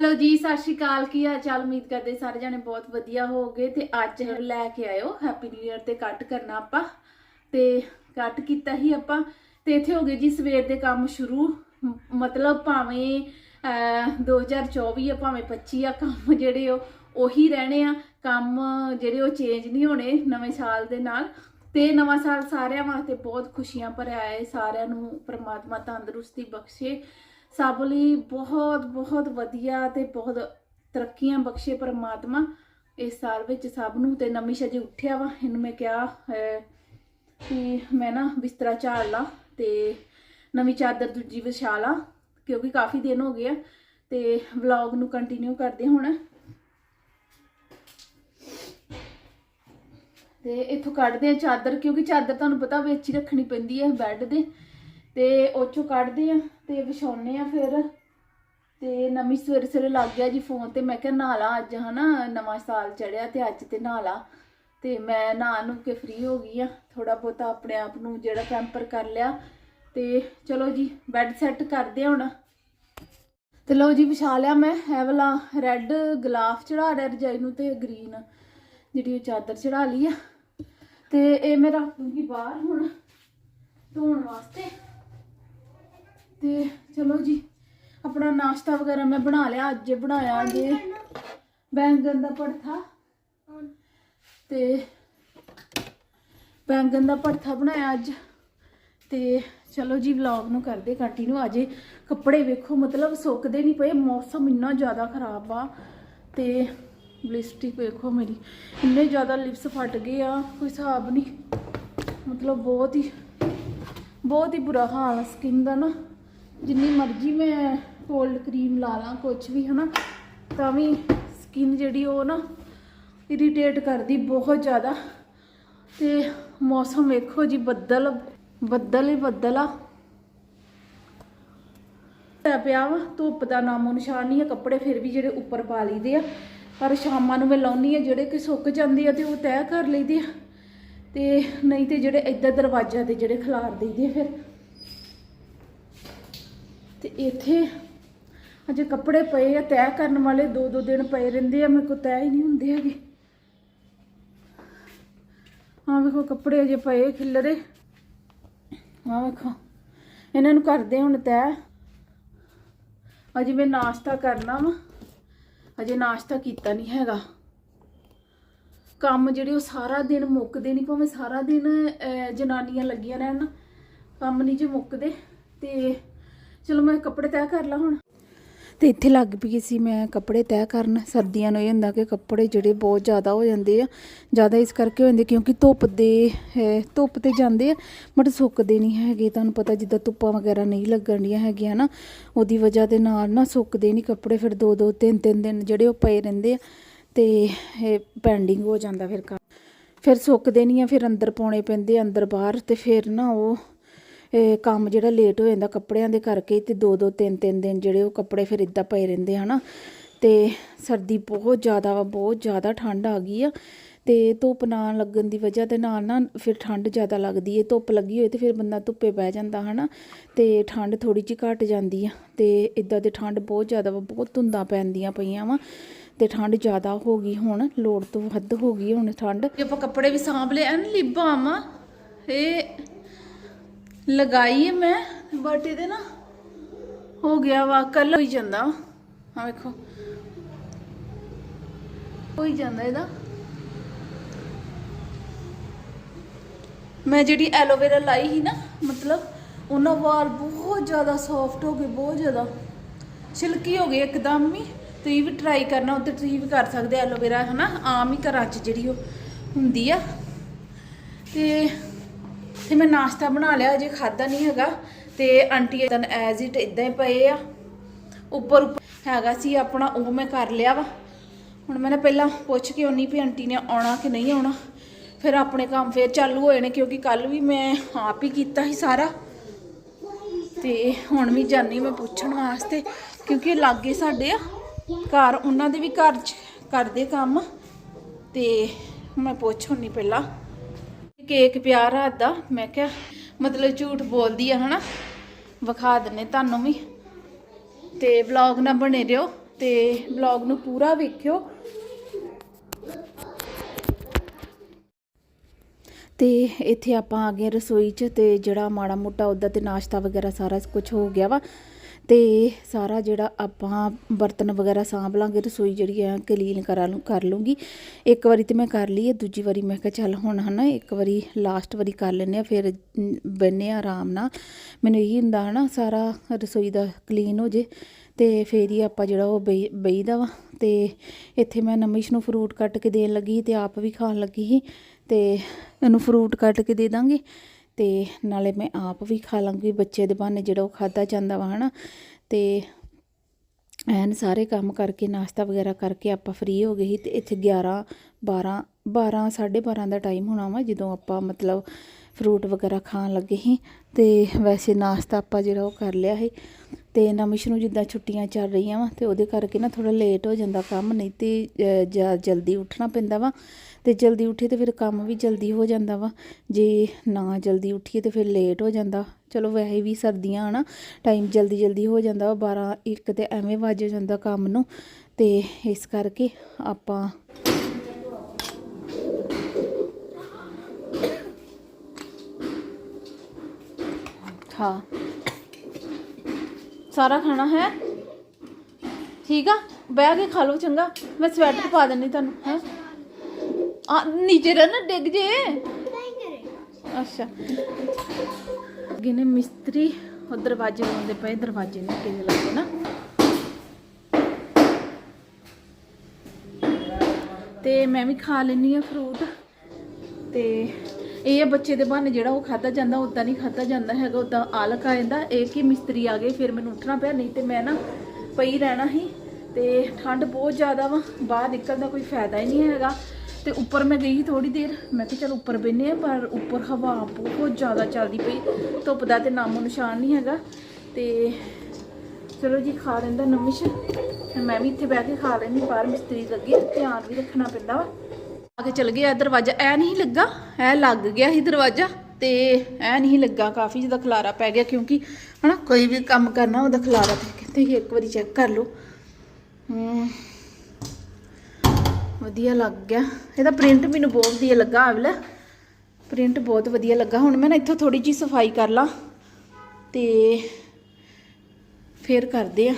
Hello ਜੀ ਸਤਿ ਸ਼੍ਰੀ ਅਕਾਲ ਕੀ ਹਾਲ ਚਾਲ? ਉਮੀਦ ਕਰਦੇ ਸਾਰੇ ਜਾਣੇ ਬਹੁਤ ਵਧੀਆ ਹੋਵੋਗੇ ਤੇ ਅੱਜ ਲੈ ਕੇ ਆਇਓ ਹੈਪੀ ਨਿਊ ਇਅਰ ਤੇ ਕੱਟ ਕਰਨਾ ਆਪਾਂ। ਤੇ ਕੱਟ ਕੀਤਾ ਹੀ ਆਪਾਂ। ਤੇ ਇੱਥੇ ਹੋ ਗਏ ਜੀ ਸਵੇਰ ਦੇ ਕੰਮ ਸ਼ੁਰੂ। ਮਤਲਬ ਭਾਵੇਂ ਅਹ, 2024 ਆ ਭਾਵੇਂ 25 ਆ ਕੰਮ ਜਿਹੜੇ ਉਹ ਉਹੀ ਰਹਿਣੇ ਆ। ਕੰਮ ਜਿਹੜੇ ਉਹ ਚੇਂਜ ਨਹੀਂ ਹੋਣੇ ਨਵੇਂ ਸਾਲ ਦੇ ਨਾਲ। ਤੇ ਨਵਾਂ ਸਾਲ ਸਾਰਿਆਂ ਵਾਸਤੇ ਬਹੁਤ ਖੁਸ਼ੀਆਂ ਭਰਿਆ ਹੈ ਸਾਰਿਆਂ ਨੂੰ ਪ੍ਰਮਾਤਮਾ ਤੰਦਰੁਸਤੀ ਬਖਸ਼ੇ। ਸਭ ਲਈ ਬਹੁਤ ਬਹੁਤ ਵਧੀਆ ਤੇ ਬਹੁਤ ਤਰੱਕੀਆਂ ਬਖਸ਼ੇ ਪ੍ਰਮਾਤਮਾ। ਇਸ ਸਾਲ ਵਿੱਚ ਸਭ ਨੂੰ ਤੇ ਨਵੀਂ ਸ਼ਜੇ ਉੱਠਿਆ ਵਾ। ਇਹਨੂੰ ਮੈਂ ਕਿਹਾ ਕਿ ਮੈਂ ਨਾ ਬਿਸਤਰਾ ਝਾੜ ਲਾ ਤੇ ਨਵੀਂ ਚਾਦਰ ਦੂਜੀ ਵਿਛਾ ਲਾ, ਕਿਉਂਕਿ ਕਾਫੀ ਦਿਨ ਹੋ ਗਏ ਆ ਤੇ ਵਲੌਗ ਨੂੰ ਕੰਟੀਨਿਊ ਕਰਦੇ ਹੁਣ। ਤੇ ਇੱਥੋਂ ਕੱਢਦੇ ਆ ਚਾਦਰ, ਕਿਉਂਕਿ ਚਾਦਰ ਤੁਹਾਨੂੰ ਪਤਾ ਵਿੱਚ ਹੀ ਰੱਖਣੀ ਪੈਂਦੀ ਹੈ ਬੈੱਡ ਦੇ। ਤੇ ਉਹ ਚੋਂ ਕੱਢਦੇ ਆ ਤੇ ਵਿਛਾਉਨੇ ਆ ਫਿਰ। ਤੇ ਨਵੀਂ ਸਵੇਰੇ ਸਵੇਰੇ ਲੱਗ ਗਿਆ ਜੀ ਫੋਨ ਤੇ। ਮੈਂ ਕਿਹਾ ਨਹਾ ਲਾ ਅੱਜ ਹਨਾ ਨਵਾਂ ਸਾਲ ਚੜਿਆ ਤੇ ਅੱਜ ਤੇ ਨਹਾ ਲਾ ਤੇ ਮੈਂ ਨਹਾ ਨੂੰ ਕੇ ਫ੍ਰੀ ਹੋ ਗਈ ਆ। ਥੋੜਾ ਬਹੁਤਾ ਆਪਣੇ ਆਪ ਨੂੰ ਜਿਹੜਾ ਪੈਂਪਰ ਕਰ ਲਿਆ। ਤੇ ਚਲੋ ਜੀ ਬੈੱਡ ਸੈੱਟ ਕਰਦੇ ਆ ਹੁਣ। ਤੇ ਲਓ ਜੀ, ਵਿਛਾ ਲਿਆ ਮੈਂ। ਇਹ ਵਾਲਾ ਰੈੱਡ ਗਲਾਫ ਚੜਾ ਰਿਹਾ ਰਜਾਈ ਨੂੰ ਤੇ ਗ੍ਰੀਨ ਜਿਹੜੀ ਉਹ ਚਾਦਰ ਚੜਾ ਲਈ ਆ। ਤੇ ਇਹ ਮੈਂ ਰੱਖ ਦੂੰਗੀ ਬਾਹਰ ਹੁਣ ਧੋਣ ਵਾਸਤੇ। ਤੇ ਚਲੋ ਜੀ ਆਪਣਾ ਨਾਸ਼ਤਾ ਵਗੈਰਾ ਮੈਂ ਬਣਾ ਲਿਆ ਅੱਜ ਬਣਾਇਆ ਜੇ ਬੈਂਗਨ ਦਾ ਭੜਥਾ ਤੇ ਬੈਂਗਨ ਦਾ ਭੜਥਾ ਬਣਾਇਆ ਅੱਜ। ਤੇ ਚਲੋ ਜੀ ਵਲੌਗ ਨੂੰ ਕਰਦੇ ਕੰਟੀਨਿਊ ਅਜੇ ਕੱਪੜੇ ਵੇਖੋ ਮਤਲਬ ਸੁੱਕਦੇ ਨਹੀਂ ਪਏ ਮੌਸਮ ਇੰਨਾ ਜ਼ਿਆਦਾ ਖਰਾਬ ਆ। ਤੇ ਬਲਿਸਟਿਕ ਵੇਖੋ ਮੇਰੀ ਇੰਨੇ ਜ਼ਿਆਦਾ ਲਿਪਸ ਫਟ ਗਏ ਆ ਕੋਈ ਹਿਸਾਬ ਨਹੀਂ। ਮਤਲਬ ਬਹੁਤ ਹੀ ਬਹੁਤ ਹੀ ਬੁਰਾ ਹਾਲ ਆ ਸਕਿਨ ਦਾ ਨਾ। ਜਿੰਨੀ ਮਰਜ਼ੀ ਮੈਂ ਕੋਲਡ ਕਰੀਮ ਲਾ ਲਾਂ ਕੁਝ ਵੀ, ਹਨਾ, ਤਾਂ ਵੀ ਸਕਿਨ ਜਿਹੜੀ ਉਹ ਨਾ ਇਰੀਟੇਟ ਕਰਦੀ ਬਹੁਤ ਜ਼ਿਆਦਾ। ਤੇ ਮੌਸਮ ਵੇਖੋ ਜੀ, ਬੱਦਲ ਬੱਦਲ ਹੀ ਬੱਦਲ ਆ। ਤੇ ਪਿਆ ਵਾ, ਧੁੱਪ ਦਾ ਨਾਮੋ ਨਿਸ਼ਾਨ ਨਹੀਂ ਆ, ਕੱਪੜੇ ਫਿਰ ਵੀ ਜਿਹੜੇ ਉੱਪਰ ਪਾ ਲਈਦੇ ਆ। ਪਰ ਸ਼ਾਮਾਂ ਨੂੰ ਮੈਂ ਲਾਉਣੀ ਆ, ਜਿਹੜੇ ਕਿ ਸੁੱਕ ਜਾਂਦੇ ਆ ਤੇ ਉਹ ਤੈਅ ਕਰ ਲਈਦੇ ਆ। ਤੇ ਨਹੀਂ ਤੇ ਜਿਹੜੇ ਇੱਧਰ ਦਰਵਾਜ਼ਾ ਤੇ ਜਿਹੜੇ ਖਿਲਾਰ ਦਈਦੇ ਫਿਰ। ਤੇ ਇੱਥੇ ਅਜੇ ਕੱਪੜੇ ਪਏ ਆ, ਤੈਅ ਕਰਨ ਵਾਲੇ ਦੋ ਦੋ ਦਿਨ ਪਏ ਰਹਿੰਦੇ ਆ, ਮੇਰੇ ਕੋਲ ਤੈਅ ਹੀ ਨਹੀਂ ਹੁੰਦੇ ਹੈਗੇ। ਆਹ ਵੇਖੋ, ਕੱਪੜੇ ਅਜੇ ਪਏ ਖਿਲਰੇ। ਆਹ ਵੇਖੋ, ਇਹਨਾਂ ਨੂੰ ਕਰਦੇ ਹੁਣ ਤੈਅ। ਅਜੇ ਮੈਂ ਨਾਸ਼ਤਾ ਕਰਨਾ ਵਾ, ਅਜੇ ਨਾਸ਼ਤਾ ਕੀਤਾ ਨਹੀਂ ਹੈਗਾ। ਕੰਮ ਜਿਹੜੇ ਉਹ ਸਾਰਾ ਦਿਨ ਮੁੱਕਦੇ ਨਹੀਂ, ਭਾਵੇਂ ਸਾਰਾ ਦਿਨ ਜਨਾਨੀਆਂ ਲੱਗੀਆਂ ਰਹਿਣ ਕੰਮ ਨਹੀਂ ਜੇ ਮੁੱਕਦੇ, ਤੇ ਚਲੋ ਮੈਂ ਕੱਪੜੇ ਤੈਅ ਕਰ ਲਾਂ ਹੁਣ। ਤੇ ਇੱਥੇ ਲੱਗ ਪਈ ਸੀ ਮੈਂ ਕੱਪੜੇ ਤੈਅ ਕਰਨ। ਸਰਦੀਆਂ ਨੂੰ ਇਹ ਹੁੰਦਾ ਕਿ ਕੱਪੜੇ ਜਿਹੜੇ ਬਹੁਤ ਜ਼ਿਆਦਾ ਹੋ ਜਾਂਦੇ ਆ, ਜ਼ਿਆਦਾ ਇਸ ਕਰਕੇ ਹੋ ਜਾਂਦੇ ਕਿਉਂਕਿ ਧੁੱਪ ਦੇ ਧੁੱਪ ਤੇ ਜਾਂਦੇ ਆ, ਬਟ ਸੁੱਕਦੇ ਨਹੀਂ ਹੈਗੇ। ਤੁਹਾਨੂੰ ਪਤਾ ਜਿੱਦਾਂ ਧੁੱਪਾਂ ਵਗੈਰਾ ਨਹੀਂ ਲੱਗਣ ਡੀਆਂ ਹੈਗੀਆਂ ਨਾ, ਉਹਦੀ ਵਜ੍ਹਾ ਦੇ ਨਾਲ ਨਾ ਸੁੱਕਦੇ ਨਹੀਂ ਕੱਪੜੇ। ਫਿਰ ਦੋ ਦੋ, ਤਿੰਨ ਤਿੰਨ ਦਿਨ ਜਿਹੜੇ ਉਹ ਪਏ ਰਹਿੰਦੇ ਆ ਤੇ ਇਹ ਪੈਂਡਿੰਗ ਹੋ ਜਾਂਦਾ ਫਿਰ ਕੰਮ। ਫਿਰ ਸੁੱਕਦੇ ਨਹੀਂ ਆ, ਫਿਰ ਅੰਦਰ ਪਾਉਣੇ ਪੈਂਦੇ ਅੰਦਰ ਬਾਹਰ ਤੇ ਫਿਰ ਨਾ ਉਹ ਕੰਮ ਜਿਹੜਾ ਲੇਟ ਹੋ ਜਾਂਦਾ ਕੱਪੜਿਆਂ ਦੇ ਕਰਕੇ ਤੇ ਦੋ ਦੋ, ਤਿੰਨ ਤਿੰਨ ਦਿਨ ਜਿਹੜੇ ਉਹ ਕੱਪੜੇ ਫਿਰ ਇਦਾਂ ਪਏ ਰਹਿੰਦੇ ਹਨਾ। ਤੇ ਸਰਦੀ ਬਹੁਤ ਜ਼ਿਆਦਾ ਵਾ, ਬਹੁਤ ਜ਼ਿਆਦਾ ਠੰਡ ਆ ਗਈ ਆ। ਤੇ ਧੁੱਪ ਨਾ ਲੱਗਣ ਦੀ ਵਜ੍ਹਾ ਦੇ ਨਾਲ ਨਾ ਫਿਰ ਠੰਡ ਜ਼ਿਆਦਾ ਲੱਗਦੀ ਏ, ਧੁੱਪ ਲੱਗੀ ਹੋਏ ਤੇ ਫਿਰ ਬੰਦਾ ਧੁੱਪੇ ਬਹਿ ਜਾਂਦਾ ਹਨਾ। ਤੇ ਠੰਡ ਥੋੜੀ ਜਿਹੀ ਘਟ ਜਾਂਦੀ ਆ ਤੇ ਇਦਾਂ ਦੇ ਠੰਡ ਬਹੁਤ ਜ਼ਿਆਦਾ ਵਾ, ਬਹੁਤ ਧੁੰਦਾਂ ਪੈਂਦੀਆਂ ਪਈਆਂ ਵਾ। ਤੇ ਠੰਡ ਜ਼ਿਆਦਾ ਹੋ ਗਈ ਹੁਣ, ਲੋੜ ਤੋਂ ਵੱਧ ਹੋ ਗਈ ਹੁਣ ਠੰਡ। ਜੇ ਆਪਾਂ ਕੱਪੜੇ ਵੀ ਸਾਂਭ ਲਏ, ਐਨ ਲਿਬਾਂ ਵਾ। ਇਹ ਲਗਾਈ ਹੈ ਮੈਂ ਬਟ ਇਹਦੇ ਨਾ ਹੋ ਗਿਆ ਵਾ ਕੱਲ ਹੋਈ ਜਾਂਦਾ ਆ ਵੇਖੋ। ਹੋਈ ਜਾਂਦਾ ਇਹਦਾ। ਮੈਂ ਜਿਹੜੀ ਐਲੋਵੇਰਾ ਲਾਈ ਸੀ ਨਾ, ਮਤਲਬ ਉਹਨਾਂ ਵਾਲ ਬਹੁਤ ਜ਼ਿਆਦਾ ਸੌਫਟ ਹੋ ਗਏ, ਬਹੁਤ ਜ਼ਿਆਦਾ। ਛਿਲਕੀ ਹੋ ਗਈ ਇੱਕਦਮ ਹੀ, ਤੁਸੀਂ ਵੀ ਟਰਾਈ ਕਰਨਾ ਉੱਤੇ ਤੁਸੀਂ ਵੀ ਕਰ ਸਕਦੇ ਐਲੋਵੇਰਾ ਹਨਾ? ਆਮ ਹੀ ਘਰਾਂ 'ਚ ਜਿਹੜੀ ਉਹ ਹੁੰਦੀ ਆ। ਤੇ ਤੇ ਮੈਂ ਨਾਸ਼ਤਾ ਬਣਾ ਲਿਆ, ਅਜੇ ਖਾਦਾ ਨਹੀਂ ਹੈਗਾ। ਤੇ ਆਂਟੀ ਤਾਂ ਐਜ਼ ਇਟ ਇਦਾਂ ਹੀ ਪਏ ਆ। ਉੱਪਰ ਉੱਪਰ ਹੈਗਾ ਸੀ ਆਪਣਾ, ਉਹ ਮੈਂ ਕਰ ਲਿਆ ਵਾ। ਹੁਣ ਮੈਂ ਨਾ ਪਹਿਲਾਂ ਪੁੱਛ ਕੇ ਆਉਣੀ ਵੀ ਆਂਟੀ ਨੇ ਆਉਣਾ ਕਿ ਨਹੀਂ ਆਉਣਾ। ਫਿਰ ਆਪਣੇ ਕੰਮ ਫੇਰ ਚਾਲੂ ਹੋਏ ਨੇ, ਕਿਉਂਕਿ ਕੱਲ ਵੀ ਮੈਂ ਆਪ ਹੀ ਕੀਤਾ ਸੀ ਸਾਰਾ। ਤੇ ਹੁਣ ਵੀ ਜਾਨੀ ਮੈਂ ਪੁੱਛਣ ਵਾਸਤੇ, ਕਿਉਂਕਿ ਲਾਗੇ ਸਾਡੇ ਆ। ਘਰ, ਉਹਨਾਂ ਦੇ ਵੀ ਘਰ 'ਚ ਕਰਦੇ ਕੰਮ। ਤੇ ਮੈਂ ਪੁੱਛ ਹੁੰਨੀ ਪਹਿਲਾਂ। ਕੇਕ ਪਿਆ ਰਾਤ ਦਾ ਮੈਂ ਕਿਹਾ, ਮਤਲਬ ਝੂਠ ਬੋਲਦੀ ਆ, ਹਨਾ? ਵਿਖਾ ਦਿੰਨੇ ਤੁਹਾਨੂੰ ਵੀ। ਤੇ ਵਲੌਗ ਨਾਲ ਬਣੇ ਰਿਓ ਤੇ ਵਲੌਗ ਨੂੰ ਪੂਰਾ ਵੇਖਿਓ। ਤੇ ਇੱਥੇ ਆਪਾਂ ਆ ਗਏ ਰਸੋਈ 'ਚ ਤੇ ਜਿਹੜਾ ਮਾੜਾ ਮੋਟਾ ਉਹਦਾ ਤੇ ਨਾਸ਼ਤਾ ਵਗੈਰਾ ਸਾਰਾ ਕੁਝ ਹੋ ਗਿਆ ਵਾ। ਤੇ ਸਾਰਾ ਜਿਹੜਾ ਆਪਾਂ ਬਰਤਨ ਵਗੈਰਾ ਸਾਂਭ ਲਾਂਗੇ, ਰਸੋਈ ਜਿਹੜੀ ਆ, ਕਲੀਨ ਕਰਾ ਲੂੰ ਕਰ ਲੂੰਗੀ ਇੱਕ ਵਾਰੀ ਤੇ ਮੈਂ ਕਰ ਲਈ ਹੈ ਦੂਜੀ ਵਾਰੀ ਮੈਂ ਕਿਹਾ ਚੱਲ ਹੁਣ ਹਨਾ, ਇੱਕ ਵਾਰੀ ਲਾਸਟ ਵਾਰੀ ਕਰ ਲੈਂਦੇ ਆ, ਫਿਰ ਬੰਨੇ ਆਰਾਮ ਨਾਲ। ਮੈਨੂੰ ਇਹੀ ਹੁੰਦਾ ਹਨਾ, ਸਾਰਾ ਰਸੋਈ ਦਾ ਕਲੀਨ ਹੋ ਜੇ, ਤੇ ਫੇਰ ਹੀ ਆਪਾਂ ਜਿਹੜਾ ਉਹ ਬਈ ਬਈਦਾ ਵਾ। ਤੇ ਇੱਥੇ ਮੈਂ ਨਮਿਸ਼ ਨੂੰ ਫਰੂਟ ਕੱਟ ਕੇ ਦੇਣ ਲੱਗੀ ਸੀ ਤੇ ਆਪ ਵੀ ਖਾਣ ਲੱਗੀ ਸੀ, ਤੇ ਇਹਨੂੰ ਫਰੂਟ ਕੱਟ ਕੇ ਦੇ ਦਾਂਗੇ। ਤੇ ਨਾਲੇ ਮੈਂ ਆਪ ਵੀ ਖਾ ਲਾਂਗੀ, ਬੱਚੇ ਦੇ ਬਹਾਨੇ ਜਿਹੜਾ ਉਹ ਖਾਦਾ ਜਾਂਦਾ ਵਾ, ਹਨਾ। ਤੇ ਐਨ ਸਾਰੇ ਕੰਮ ਕਰਕੇ, ਨਾਸ਼ਤਾ ਵਗੈਰਾ ਕਰਕੇ ਆਪਾਂ ਫ੍ਰੀ ਹੋ ਗਏ ਸੀ ਤੇ ਇੱਥੇ 11 12 12 12:30 ਦਾ ਟਾਈਮ ਹੋਣਾ ਵਾ, ਜਦੋਂ ਆਪਾਂ ਮਤਲਬ ਫਰੂਟ ਵਗੈਰਾ ਖਾਣ ਲੱਗੇ ਸੀ। ਤੇ ਵੈਸੇ ਨਾਸ਼ਤਾ ਆਪਾਂ ਜਿਹੜਾ ਉਹ ਕਰ ਲਿਆ ਸੀ ਤੇ ਨਮਿਸ਼ ਨੂੰ ਜਿੱਦਾਂ ਛੁੱਟੀਆਂ ਚੱਲ ਰਹੀਆਂ ਵਾ ਤੇ ਉਹਦੇ ਕਰਕੇ ਨਾ ਥੋੜਾ ਲੇਟ ਹੋ ਜਾਂਦਾ ਕੰਮ, ਨਹੀਂ ਤੇ ਜਲਦੀ ਉੱਠਣਾ ਪੈਂਦਾ ਵਾ। ਤੇ ਜਲਦੀ ਉੱਠੇ ਤੇ ਫਿਰ ਕੰਮ ਵੀ ਜਲਦੀ ਹੋ ਜਾਂਦਾ ਵਾ। ਜੇ ਨਾ ਜਲਦੀ ਉੱਠੀਏ ਤੇ ਫਿਰ ਲੇਟ ਹੋ ਜਾਂਦਾ। ਚਲੋ ਵੈਸੇ ਵੀ ਸਰਦੀਆਂ ਹਨਾ ਟਾਈਮ ਜਲਦੀ ਜਲਦੀ ਹੋ ਜਾਂਦਾ ਵਾ 12 1 ਤੇ ਐਵੇਂ ਵੱਜ ਜਾਂਦਾ ਕੰਮ ਨੂੰ। ਤੇ ਇਸ ਕਰਕੇ ਆਪਾਂ ਹਾਂ। ਸਾਰਾ ਖਾਣਾ ਹੈ? ਠੀਕ ਆ? ਬਹਿ ਕੇ ਖਾ ਲਓ ਚੰਗਾ। ਮੈਂ ਸਵੈਟਰ ਪਾ ਦਿੰਨੀ ਤੁਹਾਨੂੰ, ਹੈ? ਆ ਨੀਚੇ ਰਹਿ ਨਾ ਡਿੱਗ ਜੇ। ਅੱਛਾ। ਅੱਗੇ ਮਿਸਤਰੀ ਉਹ ਦਰਵਾਜ਼ੇ ਲਾਉਂਦੇ ਪਏ, ਦਰਵਾਜ਼ੇ ਨੇ ਕਿਵੇਂ ਲੱਗੇ ਨਾ ਤੇ ਮੈਂ ਵੀ ਖਾ ਲੈਣੀ ਆ ਫਰੂਟ ਤੇ ਇਹ ਆ ਬੱਚੇ ਦੇ ਬਹਾਨੇ, ਜਿਹੜਾ ਉਹ ਖਾਦਾ ਜਾਂਦਾ ਉਦਾਂ ਨਹੀਂ ਖਾਦਾ ਜਾਂਦਾ ਹੈਗਾ ਉਦਾਂ ਆਲਕ ਆ ਜਾਂਦਾ। ਇਹ ਕਿ ਮਿਸਤਰੀ ਆ ਗਏ, ਫਿਰ ਮੈਨੂੰ ਉੱਠਣਾ ਪਿਆ, ਨਹੀਂ ਤੇ ਮੈਂ ਨਾ ਪਈ ਰਹਿਣਾ ਸੀ। ਤੇ ਠੰਡ ਬਹੁਤ ਜ਼ਿਆਦਾ ਵਾ, ਬਾਹਰ ਨਿਕਲਣ ਦਾ ਕੋਈ ਫਾਇਦਾ ਹੀ ਨਹੀਂ ਹੈਗਾ। ਤੇ ਉੱਪਰ ਮੈਂ ਗਈ ਥੋੜੀ ਦੇਰ। ਮੈਂ ਕਿਹਾ ਚਲ ਉੱਪਰ ਬੈਨੇ ਆ ਪਰ ਉੱਪਰ ਹਵਾ ਬਹੁਤ ਜ਼ਿਆਦਾ ਚੱਲਦੀ ਪਈ। ਧੁੱਪ ਦਾ ਤੇ ਨਾਮੋ ਨਿਸ਼ਾਨ ਨਹੀਂ ਹੈਗਾ। ਤੇ ਚਲੋ ਜੀ, ਖਾ ਲੈਂਦਾ ਨਮਿਸ਼। ਮੈਂ ਵੀ ਇੱਥੇ ਬਹਿ ਕੇ ਖਾ ਲੈਂਦੀ, ਬਾਹਰ ਮਿਸਤਰੀ ਲੱਗੇ, ਧਿਆਨ ਵੀ ਰੱਖਣਾ ਪੈਂਦਾ ਵਾ। ਆ ਕੇ ਚਲ ਗਿਆ ਦਰਵਾਜ਼ਾ। ਐ ਨਹੀਂ ਲੱਗਾ, ਐ ਲੱਗ ਗਿਆ ਸੀ ਦਰਵਾਜ਼ਾ। ਤੇ ਐ ਨਹੀਂ ਲੱਗਾ ਕਾਫੀ ਜ਼ਿਆਦਾ ਖਲਾਰਾ ਪੈ ਗਿਆ, ਕਿਉਂਕਿ ਹਨਾ ਕੋਈ ਵੀ ਕੰਮ ਕਰਨਾ ਉਹਦਾ ਖਲਾਰਾ ਤੇ ਕਹਿੰਦੇ ਸੀ ਇੱਕ ਵਾਰੀ ਚੈੱਕ ਕਰ ਲਓ। ਹੂੰ। ਵਧੀਆ ਲੱਗ ਗਿਆ। ਇਹਦਾ ਪ੍ਰਿੰਟ ਮੈਨੂੰ ਬਹੁਤ ਵਧੀਆ ਲੱਗਾ ਆਵਲਾ ਪ੍ਰਿੰਟ ਬਹੁਤ ਵਧੀਆ ਲੱਗਾ। ਹੁਣ ਮੈਂ ਨਾ ਇੱਥੋਂ ਥੋੜੀ ਜੀ ਸਫ਼ਾਈ ਕਰ ਲਾਂ ਤੇ ਫੇਰ ਕਰਦੇ ਆ।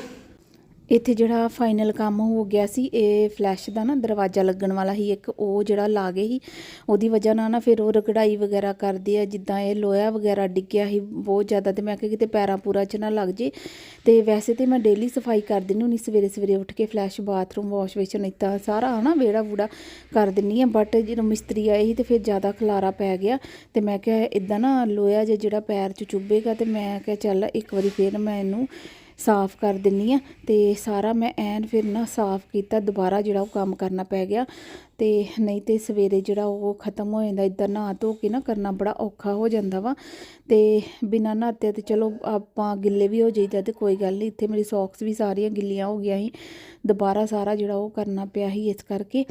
ਇੱਥੇ ਜਿਹੜਾ ਫਾਈਨਲ ਕੰਮ ਹੋ ਗਿਆ ਸੀ, ਇਹ ਫਲੈਸ਼ ਦਾ ਨਾ ਦਰਵਾਜ਼ਾ ਲੱਗਣ ਵਾਲਾ ਸੀ, ਇੱਕ ਉਹ ਜਿਹੜਾ ਲਾ ਗਏ ਸੀ। ਉਹਦੀ ਵਜ੍ਹਾ ਨਾਲ ਨਾ ਫਿਰ ਉਹ ਰਗੜਾਈ ਵਗੈਰਾ ਕਰਦੇ ਆ, ਜਿੱਦਾਂ ਇਹ ਲੋਹਾ ਵਗੈਰਾ ਡਿੱਗਿਆ ਸੀ ਬਹੁਤ ਜ਼ਿਆਦਾ, ਤੇ ਮੈਂ ਕਿਹਾ ਕਿਤੇ ਪੈਰਾਂ ਪੂਰਾ ਚ ਨਾ ਲੱਗ ਜੇ। ਤੇ ਵੈਸੇ ਤੇ ਮੈਂ ਡੇਲੀ ਸਫ਼ਾਈ ਕਰ ਦਿੰਦੀ ਹੁੰਦੀ ਸਵੇਰੇ ਸਵੇਰੇ ਉੱਠ ਕੇ ਫਲੈਸ਼ ਬਾਥਰੂਮ ਵਾਸ਼ ਵੇਸ਼ਨ ਇੱਦਾਂ ਸਾਰਾ ਹਨਾ ਵਿਹੜਾ ਵੂੜਾ ਕਰ ਦਿੰਨੀ ਆ ਬਟ ਜਦੋਂ ਮਿਸਤਰੀ ਆਏ ਸੀ ਤੇ ਫਿਰ ਜ਼ਿਆਦਾ ਖਲਾਰਾ ਪੈ ਗਿਆ। ਤੇ ਮੈਂ ਕਿਹਾ ਇਦਾਂ ਨਾ ਲੋਹਾ ਜਿਹਾ ਜਿਹੜਾ ਪੈਰ 'ਚ ਚੁੱਭੇਗਾ, ਤੇ ਮੈਂ ਕਿਹਾ ਚੱਲ ਇੱਕ ਵਾਰੀ ਫਿਰ ਮੈਂ ਇਹਨੂੰ ਸਾਫ਼ ਕਰ ਦਿੰਨੀ ਆ ਤੇ ਸਾਰਾ ਮੈਂ ਐਨ ਫਿਰ ਨਾ ਸਾਫ਼ ਕੀਤਾ, ਦੁਬਾਰਾ ਜਿਹੜਾ ਉਹ ਕੰਮ ਕਰਨਾ ਪੈ ਗਿਆ। ਤੇ ਨਹੀਂ ਤੇ ਸਵੇਰੇ ਜਿਹੜਾ ਉਹ ਖਤਮ ਹੋ ਜਾਂਦਾ ਇਦਾਂ ਨਹਾ ਧੋ ਕੇ ਨਾ ਕਰਨਾ ਬੜਾ ਔਖਾ ਹੋ ਜਾਂਦਾ ਵਾ। ਤੇ ਬਿਨਾਂ ਨਹਾਤੇ ਤੇ ਚਲੋ ਆਪਾਂ ਗਿੱਲੇ ਵੀ ਹੋ ਜਾਈਦਾ ਤੇ ਕੋਈ ਗੱਲ ਨਹੀਂ, ਇੱਥੇ ਮੇਰੀ ਸੌਕਸ ਵੀ ਸਾਰੀਆਂ ਗਿੱਲੀਆਂ ਹੋ ਗਈਆਂ ਸੀ। ਦੁਬਾਰਾ ਸਾਰਾ ਜਿਹੜਾ ਉਹ ਕਰਨਾ ਪਿਆ ਸੀ ਇਸ ਕਰਕੇ।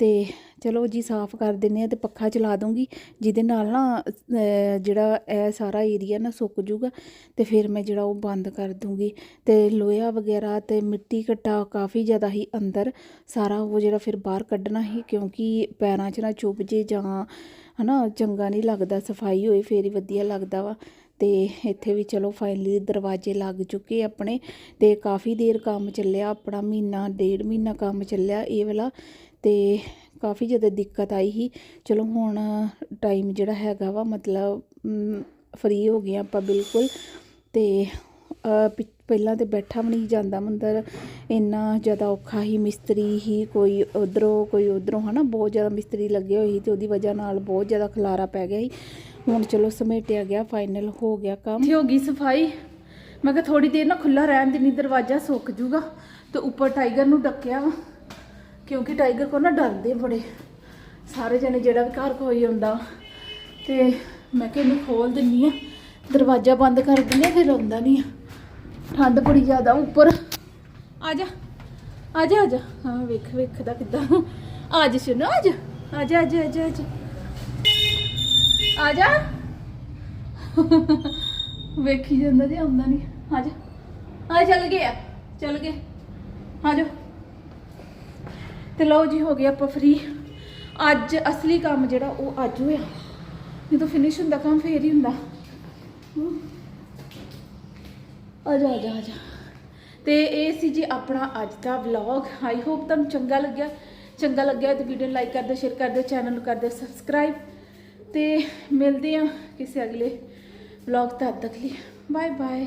ਤੇ ਚਲੋ ਜੀ ਸਾਫ਼ ਕਰ ਦਿੰਨੇ ਆ ਤੇ ਪੱਖਾ ਚਲਾ ਦੂੰਗੀ, ਜਿਹਦੇ ਨਾਲ ਨਾ ਜਿਹੜਾ ਇਹ ਸਾਰਾ ਏਰੀਆ ਨਾ ਸੁੱਕ ਜੂਗਾ ਤੇ ਫਿਰ ਮੈਂ ਜਿਹੜਾ ਉਹ ਬੰਦ ਕਰ ਦੂੰਗੀ। ਤੇ ਲੋਹਾ ਵਗੈਰਾ ਤੇ ਮਿੱਟੀ ਘੱਟਾ ਕਾਫੀ ਜ਼ਿਆਦਾ ਹੀ ਅੰਦਰ, ਸਾਰਾ ਉਹ ਜਿਹੜਾ ਫਿਰ ਬਾਹਰ ਕੱਢਣਾ ਹੀ ਕਿਉਂਕਿ ਪੈਰਾਂ 'ਚ ਨਾ ਚੁੱਭ ਜੇ ਜਾਂ ਹਨਾ ਚੰਗਾ ਨਹੀਂ ਲੱਗਦਾ, ਸਫ਼ਾਈ ਹੋਏ ਫੇਰ ਹੀ ਵਧੀਆ ਲੱਗਦਾ ਵਾ। ਤੇ ਇੱਥੇ ਵੀ ਚਲੋ ਫਾਈਨਲੀ ਦਰਵਾਜ਼ੇ ਲੱਗ ਚੁੱਕੇ ਆਪਣੇ ਤੇ ਕਾਫੀ ਦੇਰ ਕੰਮ ਚੱਲਿਆ, ਆਪਣਾ ਮਹੀਨਾ, ਡੇਢ ਮਹੀਨਾ ਕੰਮ ਚੱਲਿਆ ਇਹ ਵਾਲਾ ਤੇ ਕਾਫੀ ਜ਼ਿਆਦਾ ਦਿੱਕਤ ਆਈ ਸੀ। ਚਲੋ ਹੁਣ ਟਾਈਮ ਜਿਹੜਾ ਹੈਗਾ ਵਾ ਮਤਲਬ ਫ੍ਰੀ ਹੋ ਗਏ ਆਪਾਂ ਬਿਲਕੁਲ ਤੇ ਪਿ- ਪਹਿਲਾਂ ਤੇ ਬੈਠਾ ਵੀ ਨਹੀਂ ਜਾਂਦਾ ਮੰਦਰ। ਇੰਨਾ ਜ਼ਿਆਦਾ ਔਖਾ ਹੀ ਮਿਸਤਰੀ ਹੀ ਕੋਈ ਉਧਰੋਂ ਕੋਈ ਉਧਰੋਂ ਹਨਾ, ਬਹੁਤ ਜ਼ਿਆਦਾ ਮਿਸਤਰੀ ਲੱਗੇ ਹੋਏ ਸੀ ਤੇ ਉਹਦੀ ਵਜ੍ਹਾ ਨਾਲ ਬਹੁਤ ਜ਼ਿਆਦਾ ਖਲਾਰਾ ਪੈ ਗਿਆ ਸੀ। ਹੁਣ ਚਲੋ ਸਮੇਟਿਆ ਗਿਆ ਫਾਈਨਲ ਹੋ ਗਿਆ ਕੰਮ। ਹੋ ਗਈ ਸਫ਼ਾਈ। ਮੈਂ ਕਿਹਾ ਥੋੜੀ ਦੇਰ ਨਾ ਖੁੱਲਾ ਰਹਿਣ ਦੇਣੀ ਦਰਵਾਜ਼ਾ ਸੁੱਕ ਜੂਗਾ ਤੇ ਉੱਪਰ ਟਾਈਗਰ ਨੂੰ ਡੱਕਿਆ ਵਾ, ਕਿਉਂਕਿ ਟਾਈਗਰ ਕੋ ਨਾ ਡਰਦੇ ਬੜੇ। ਸਾਰੇ ਜਣੇ ਜਿਹੜਾ ਵੀ ਘਰ ਕੋਈ ਆਉਂਦਾ, ਤੇ ਮੈਂ ਕਿਹਾ ਇਹਨੂੰ ਖੋਲ ਦਿੰਨੀ ਆ ਦਰਵਾਜ਼ਾ ਬੰਦ ਕਰ ਦਿੰਨੀ ਆ, ਫਿਰ ਆਉਂਦਾ ਨਹੀਂ ਆ। ਠੰਡ ਬੜੀ ਜ਼ਿਆਦਾ ਉੱਪਰ। ਆ ਜਾ ਆ ਜਾ ਆ ਜਾ। ਹਾਂ, ਵੇਖ ਵੇਖਦਾ ਕਿੱਦਾਂ। ਆ ਜਾ ਸੁਣੋ, ਆ ਜਾ। ਆ ਜਾ ਆ ਜਾ ਆ ਜਾ ਆ ਜਾ। ਵੇਖੀ ਜਾਂਦਾ ਜੇ, ਆਉਂਦਾ ਨਹੀਂ। ਆ ਜਾ। ਆ ਚੱਲ ਗਿਆ ਚੱਲ ਗਏ। ਆ ਜਾਓ ਤੇ ਲਓ ਜੀ, ਹੋ ਗਿਆ ਆਪਾਂ ਫ੍ਰੀ ਅੱਜ ਅਸਲੀ ਕੰਮ ਜਿਹੜਾ, ਉਹ ਅੱਜ ਹੋਇਆ। ਜਦੋਂ ਫਿਨਿਸ਼ ਹੁੰਦਾ, ਕੰਮ ਫੇਰ ਹੀ ਹੁੰਦਾ। ਆ ਜਾ ਆ ਜਾ ਆ ਜਾ ਤੇ ਇਹ ਸੀ ਜੀ ਆਪਣਾ ਅੱਜ ਦਾ ਵਲੌਗ ਆਈ ਹੋਪ ਤੁਹਾਨੂੰ ਚੰਗਾ ਲੱਗਿਆ। ਚੰਗਾ ਲੱਗਿਆ ਤੇ ਵੀਡੀਓ ਨੂੰ ਲਾਈਕ ਕਰ ਦਿਓ ਸ਼ੇਅਰ ਕਰ ਦਿਓ ਚੈਨਲ ਨੂੰ ਕਰ ਦਿਓ ਸਬਸਕ੍ਰਾਈਬ ਤੇ ਮਿਲਦੇ ਆ ਕਿਸੇ ਅਗਲੇ ਵਲੌਗ ਤਦ ਤੱਕ ਲਈ। Bye bye